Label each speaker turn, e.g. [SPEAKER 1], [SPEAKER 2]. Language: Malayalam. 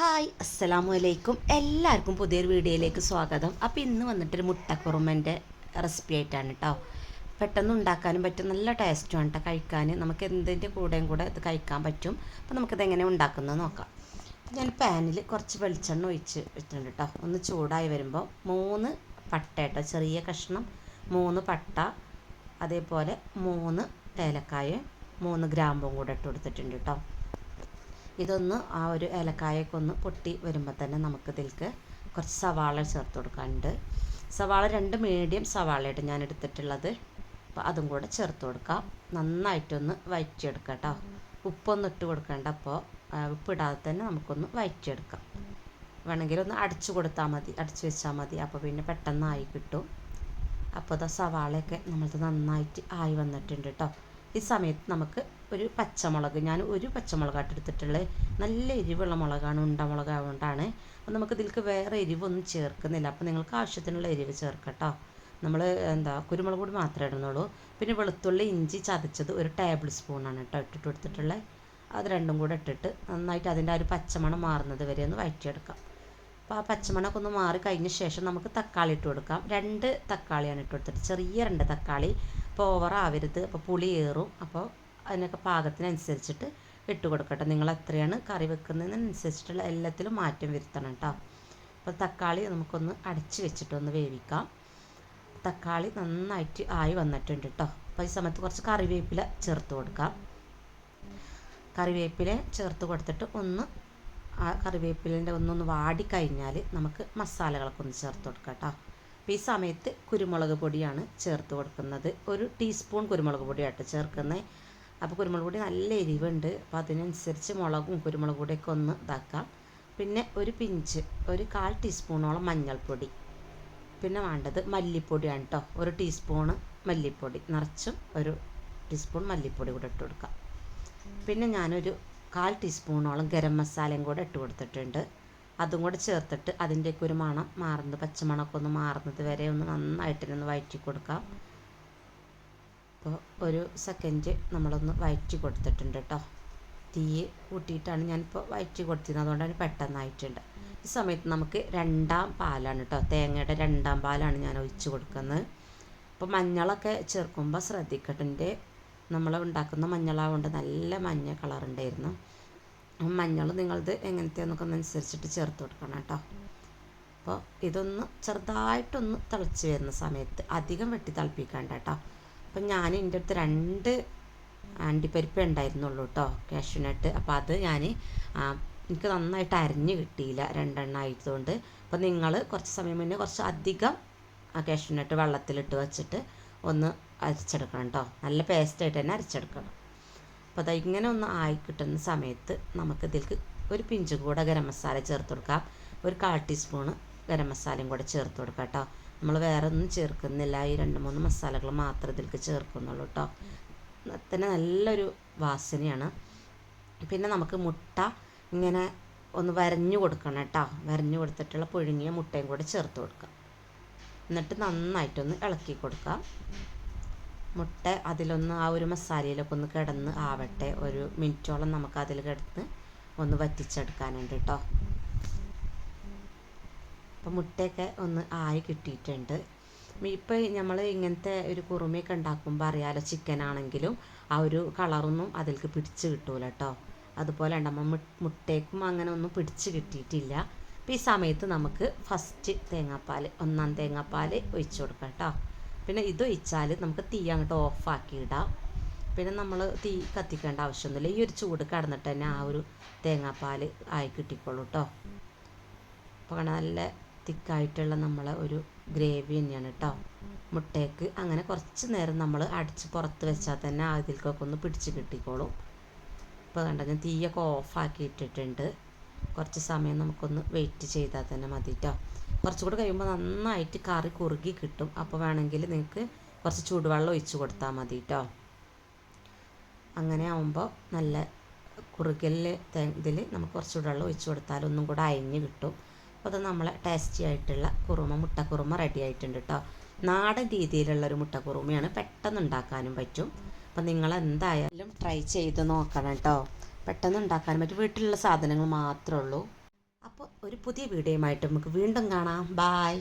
[SPEAKER 1] ഹായ് അസ്സലാമു അലൈക്കും എല്ലാവർക്കും പുതിയൊരു വീഡിയോയിലേക്ക് സ്വാഗതം. അപ്പോൾ ഇന്ന് വന്നിട്ടൊരു മുട്ടക്കുറുമന്റെ റെസിപ്പി ആയിട്ടാണ് കേട്ടോ പെട്ടെന്ന് ഉണ്ടാക്കാനും പറ്റും നല്ല ടേസ്റ്റുമാണ് കേട്ടോ കഴിക്കാൻ നമുക്ക് എന്തിന്റെ കൂടെയും കൂടെ ഇത് കഴിക്കാൻ പറ്റും. അപ്പോൾ നമുക്കിത് എങ്ങനെ ഉണ്ടാക്കുന്നത് നോക്കാം. ഞാൻ പാനിൽ കുറച്ച് വെളിച്ചെണ്ണ ഒഴിച്ച് വെച്ചിട്ടുണ്ട് കേട്ടോ ഒന്ന് ചൂടായി വരുമ്പോൾ മൂന്ന് പട്ട കേട്ടോ ചെറിയ കഷ്ണം മൂന്ന് പട്ട അതേപോലെ മൂന്ന് ഏലക്കായ മൂന്ന് ഗ്രാമ്പും കൂടെ ഇട്ട് കൊടുത്തിട്ടുണ്ട് കേട്ടോ ഇതൊന്ന് ആ ഒരു ഏലക്കായൊക്കെ ഒന്ന് പൊട്ടി വരുമ്പോൾ തന്നെ നമുക്ക് ഇതിലേക്ക് കുറച്ച് സവാള ചേർത്ത് കൊടുക്കാനുണ്ട്. സവാള രണ്ട് മീഡിയം സവാളയായിട്ട് ഞാൻ എടുത്തിട്ടുള്ളത്. അപ്പോൾ അതും കൂടെ ചേർത്ത് കൊടുക്കാം. നന്നായിട്ടൊന്ന് വയറ്റിയെടുക്കാം കേട്ടോ. ഉപ്പൊന്നും ഇട്ട് കൊടുക്കേണ്ട അപ്പോൾ ഉപ്പിടാതെ തന്നെ നമുക്കൊന്ന് വയറ്റിയെടുക്കാം. വേണമെങ്കിൽ ഒന്ന് അടച്ചു കൊടുത്താൽ മതി. അടച്ചു വെച്ചാൽ മതി. അപ്പോൾ പിന്നെ പെട്ടെന്ന് ആയി കിട്ടും. അപ്പോൾ അത് സവാളയൊക്കെ നമ്മൾക്ക് നന്നായിട്ട് ആയി വന്നിട്ടുണ്ട് കേട്ടോ. ഈ സമയത്ത് നമുക്ക് ഒരു പച്ചമുളക് ഞാൻ ഒരു പച്ചമുളകായിട്ട് എടുത്തിട്ടുള്ളത് നല്ല എരിവുള്ള മുളകാണ് ഉണ്ടമുളക് ആയതുകൊണ്ടാണ് അപ്പോൾ നമുക്ക് ഇതിലേക്ക് വേറെ എരിവൊന്നും ചേർക്കുന്നില്ല. അപ്പോൾ നിങ്ങൾക്ക് ആവശ്യത്തിനുള്ള എരിവ് ചേർക്കട്ടോ. നമ്മൾ എന്താ കുരുമുളക് പൊടി മാത്രമേ ഇടുന്നുള്ളൂ. പിന്നെ വെളുത്തുള്ളി ഇഞ്ചി ചതച്ചത് ഒരു ടേബിൾ സ്പൂണാണ് കേട്ടോ ഇട്ടിട്ട് കൊടുത്തിട്ടുള്ളത്. അത് രണ്ടും കൂടെ ഇട്ടിട്ട് നന്നായിട്ട് അതിന്റെ ആ ഒരു പച്ചമണം മാറുന്നത് വരെ ഒന്ന് വഴറ്റിയെടുക്കാം. അപ്പോൾ ആ പച്ചമണമൊക്കെ ഒന്ന് മാറി കഴിഞ്ഞ ശേഷം നമുക്ക് തക്കാളി ഇട്ട് കൊടുക്കാം. രണ്ട് തക്കാളിയാണ് ഇട്ട് കൊടുത്തത് ചെറിയ രണ്ട് തക്കാളി. അപ്പോൾ ഓവർ ആവരുത്. അപ്പോൾ പുളി ഏറും. അപ്പോൾ അതിനൊക്കെ പാകത്തിനനുസരിച്ചിട്ട് ഇട്ട് കൊടുക്കട്ടെ. നിങ്ങൾ എത്രയാണ് കറി വെക്കുന്നതിനനുസരിച്ചിട്ടുള്ള എല്ലാത്തിലും മാറ്റം വരുത്തണം കേട്ടോ അപ്പോൾ തക്കാളി നമുക്കൊന്ന് അടച്ച് വെച്ചിട്ടൊന്ന് വേവിക്കാം. തക്കാളി നന്നായിട്ട് ആയി വന്നിട്ടുണ്ട് കേട്ടോ അപ്പോൾ ഈ സമയത്ത് കുറച്ച് കറിവേപ്പില ചേർത്ത് കൊടുക്കാം. കറിവേപ്പില ചേർത്ത് കൊടുത്തിട്ട് ഒന്ന് ആ കറിവേപ്പിലിന്റെ ഒന്നൊന്ന് വാടിക്കഴിഞ്ഞാൽ നമുക്ക് മസാലകളൊക്കെ ഒന്ന് ചേർത്ത് കൊടുക്കാം കേട്ടോ. അപ്പോൾ ഈ സമയത്ത് കുരുമുളക് പൊടിയാണ് ചേർത്ത് കൊടുക്കുന്നത്. ഒരു ടീസ്പൂൺ കുരുമുളക് പൊടിയാട്ടോ ചേർക്കുന്നത് അപ്പോൾ കുരുമുളക് പൊടി നല്ല എരിവുണ്ട്. അപ്പോൾ അതിനനുസരിച്ച് മുളകും കുരുമുളക് പൊടിയൊക്കെ ഒന്ന് ഇതാക്കാം. പിന്നെ ഒരു പിഞ്ച് ഒരു കാൽ ടീസ്പൂണോളം മഞ്ഞൾപ്പൊടി. പിന്നെ വേണ്ടത് മല്ലിപ്പൊടിയാണ് കേട്ടോ ഒരു ടീസ്പൂണ് മല്ലിപ്പൊടി. നിറച്ചും ഒരു ടീസ്പൂൺ മല്ലിപ്പൊടി കൂടെ ഇട്ട് കൊടുക്കാം. പിന്നെ ഞാനൊരു കാൽ ടീസ്പൂണോളം ഗരം മസാലയും കൂടെ ഇട്ട് കൊടുത്തിട്ടുണ്ട്. അതും കൂടെ ചേർത്തിട്ട് അതിന്റെയൊക്കെ ഒരു മണം മാറുന്നത് പച്ചമണമൊക്കെ ഒന്ന് മാറുന്നത് വരെ ഒന്ന് നന്നായിട്ടൊന്ന് വഴറ്റി കൊടുക്കാം. അപ്പോൾ ഒരു സെക്കൻഡ് നമ്മളൊന്ന് വഴറ്റി കൊടുത്തിട്ടുണ്ട് കേട്ടോ. തീ കൂട്ടിയിട്ടാണ് ഞാനിപ്പോൾ വഴറ്റി കൊടുത്തിരുന്നത്. അതുകൊണ്ട് അതുകൊണ്ടാണ് പെട്ടെന്നായിട്ടുണ്ട്. ഈ സമയത്ത് നമുക്ക് രണ്ടാം പാലാണ് കേട്ടോ തേങ്ങയുടെ രണ്ടാം പാലാണ് ഞാൻ ഒഴിച്ച് കൊടുക്കുന്നത്. അപ്പോൾ മഞ്ഞളൊക്കെ ചേർക്കുമ്പോൾ ശ്രദ്ധിക്കട്ടെ നമ്മൾ ഉണ്ടാക്കുന്ന മഞ്ഞളാവുകൊണ്ട് നല്ല മഞ്ഞ കളർ ഉണ്ടായിരുന്നു മഞ്ഞൾ നിങ്ങളത് എങ്ങനത്തെയെന്നൊക്കെ അനുസരിച്ചിട്ട് ചേർത്ത് കൊടുക്കണം കേട്ടോ. അപ്പോൾ ഇതൊന്ന് ചെറുതായിട്ടൊന്ന് തിളച്ച് വരുന്ന സമയത്ത് അധികം വെട്ടി തിളപ്പിക്കണ്ട കേട്ടോ. അപ്പം ഞാൻ എന്റെ അടുത്ത് രണ്ട് അണ്ടിപ്പരിപ്പ് ഉണ്ടായിരുന്നുള്ളൂ കേട്ടോ കാഷ്യൂനട്ട്. അപ്പോൾ അത് ഞാൻ എനിക്ക് നന്നായിട്ട് അരിഞ്ഞ് കിട്ടിയില്ല രണ്ടെണ്ണം ആയതുകൊണ്ട്. അപ്പോൾ നിങ്ങൾ കുറച്ച് സമയം മുന്നേ കുറച്ച് അധികം ആ കാഷ്യൂനട്ട് വെള്ളത്തിലിട്ട് വെച്ചിട്ട് ഒന്ന് അരച്ചെടുക്കണം കേട്ടോ നല്ല പേസ്റ്റായിട്ട് തന്നെ അരച്ചെടുക്കണം. അപ്പോൾ അത് ഇങ്ങനെ ഒന്ന് ആയി കിട്ടുന്ന സമയത്ത് നമുക്ക് ഇതിലേക്ക് ഒരു പിഞ്ച് കൂടെ ഗരം മസാല ചേർത്ത് കൊടുക്കാം. ഒരു കാൽ ടീസ്പൂണ് ഗരം മസാലയും കൂടെ ചേർത്ത് കൊടുക്കാം കേട്ടോ നമ്മൾ വേറെ ഒന്നും ചേർക്കുന്നില്ല. ഈ രണ്ട് മൂന്ന് മസാലകൾ മാത്രമേ ഇതിലേക്ക് ചേർക്കുന്നുള്ളൂ കേട്ടോ തന്നെ നല്ലൊരു വാസനയാണ്. പിന്നെ നമുക്ക് മുട്ട ഇങ്ങനെ ഒന്ന് വരഞ്ഞു കൊടുക്കണം കേട്ടോ വരഞ്ഞു കൊടുത്തിട്ടുള്ള പുഴുങ്ങിയ മുട്ടയും കൂടെ ചേർത്ത് കൊടുക്കാം. എന്നിട്ട് നന്നായിട്ടൊന്ന് ഇളക്കി കൊടുക്കാം. മുട്ട അതിലൊന്ന് ആ ഒരു മസാലയിലൊക്കെ ഒന്ന് കിടന്ന് ആവട്ടെ. ഒരു മിനിറ്റോളം നമുക്ക് അതിൽ കിടന്ന് ഒന്ന് വറ്റിച്ചെടുക്കാനുണ്ട് കേട്ടോ അപ്പോൾ മുട്ടയൊക്കെ ഒന്ന് ആയി കിട്ടിയിട്ടുണ്ട്. ഇപ്പോൾ നമ്മൾ ഇങ്ങനത്തെ ഒരു കുറുമയൊക്കെ ഉണ്ടാക്കുമ്പോൾ അറിയാലോ ചിക്കൻ ആണെങ്കിലും ആ ഒരു കളറൊന്നും അതിലേക്ക് പിടിച്ച് കിട്ടൂല കേട്ടോ അതുപോലെ നമ്മൾ മുട്ടയ്ക്കും അങ്ങനെ ഒന്നും പിടിച്ച് കിട്ടിയിട്ടില്ല. അപ്പോൾ ഈ സമയത്ത് നമുക്ക് ഫസ്റ്റ് തേങ്ങാപ്പാൽ ഒന്നാം തേങ്ങാപ്പാൽ ഒഴിച്ചു കൊടുക്കാം കേട്ടോ പിന്നെ ഇത് ഒഴിച്ചാൽ നമുക്ക് തീ അങ്ങോട്ട് ഓഫാക്കി ഇടാം. പിന്നെ നമ്മൾ തീ കത്തിക്കേണ്ട ആവശ്യമൊന്നുമില്ല. ഈ ഒരു ചൂട് കടന്നിട്ട് തന്നെ ആ ഒരു തേങ്ങാപ്പാൽ ആയി കിട്ടിക്കോളൂ കേട്ടോ അപ്പോൾ നല്ല തിക്കായിട്ടുള്ള നമ്മളെ ഒരു ഗ്രേവി തന്നെയാണ് കേട്ടോ മുട്ടയ്ക്ക് അങ്ങനെ കുറച്ച് നേരം നമ്മൾ അടിച്ച് പുറത്ത് വെച്ചാൽ തന്നെ അതിൽക്കൊക്കെ ഒന്ന് പിടിച്ച് കിട്ടിക്കോളും. ഇപ്പോൾ കണ്ട ഞാൻ തീയൊക്കെ ഓഫാക്കി ഇട്ടിട്ടുണ്ട് കുറച്ച് സമയം നമുക്കൊന്ന് വെയിറ്റ് ചെയ്താൽ തന്നെ മതി കേട്ടോ കുറച്ചുകൂടി കഴിയുമ്പോൾ നന്നായിട്ട് കറി കുറുകി കിട്ടും. അപ്പോൾ വേണമെങ്കിൽ നിങ്ങൾക്ക് കുറച്ച് ചൂടുവെള്ളം ഒഴിച്ച് കൊടുത്താൽ മതി കേട്ടോ അങ്ങനെ ആവുമ്പോൾ നല്ല കുറുകലിൽ ഇതിൽ നമുക്ക് കുറച്ച് ചൂടുവെള്ളം ഒഴിച്ച് കൊടുത്താൽ ഒന്നും കൂടെ അയഞ്ഞ് കിട്ടും. അപ്പോൾ അത് നമ്മളെ ടേസ്റ്റി ആയിട്ടുള്ള കുറുമ മുട്ടക്കുറുമ റെഡി ആയിട്ടുണ്ട് കേട്ടോ നാടൻ രീതിയിലുള്ളൊരു മുട്ടക്കുറുമയാണ് പെട്ടെന്ന് ഉണ്ടാക്കാനും പറ്റും. അപ്പം നിങ്ങൾ എന്തായാലും ട്രൈ ചെയ്ത് നോക്കണം കേട്ടോ പെട്ടെന്ന് ഉണ്ടാക്കാൻ പറ്റും. വീട്ടിലുള്ള സാധനങ്ങൾ മാത്രമേ ഉള്ളൂ. ഒരു പുതിയ വീഡിയോയുമായിട്ട് നമുക്ക് വീണ്ടും കാണാം. ബായ്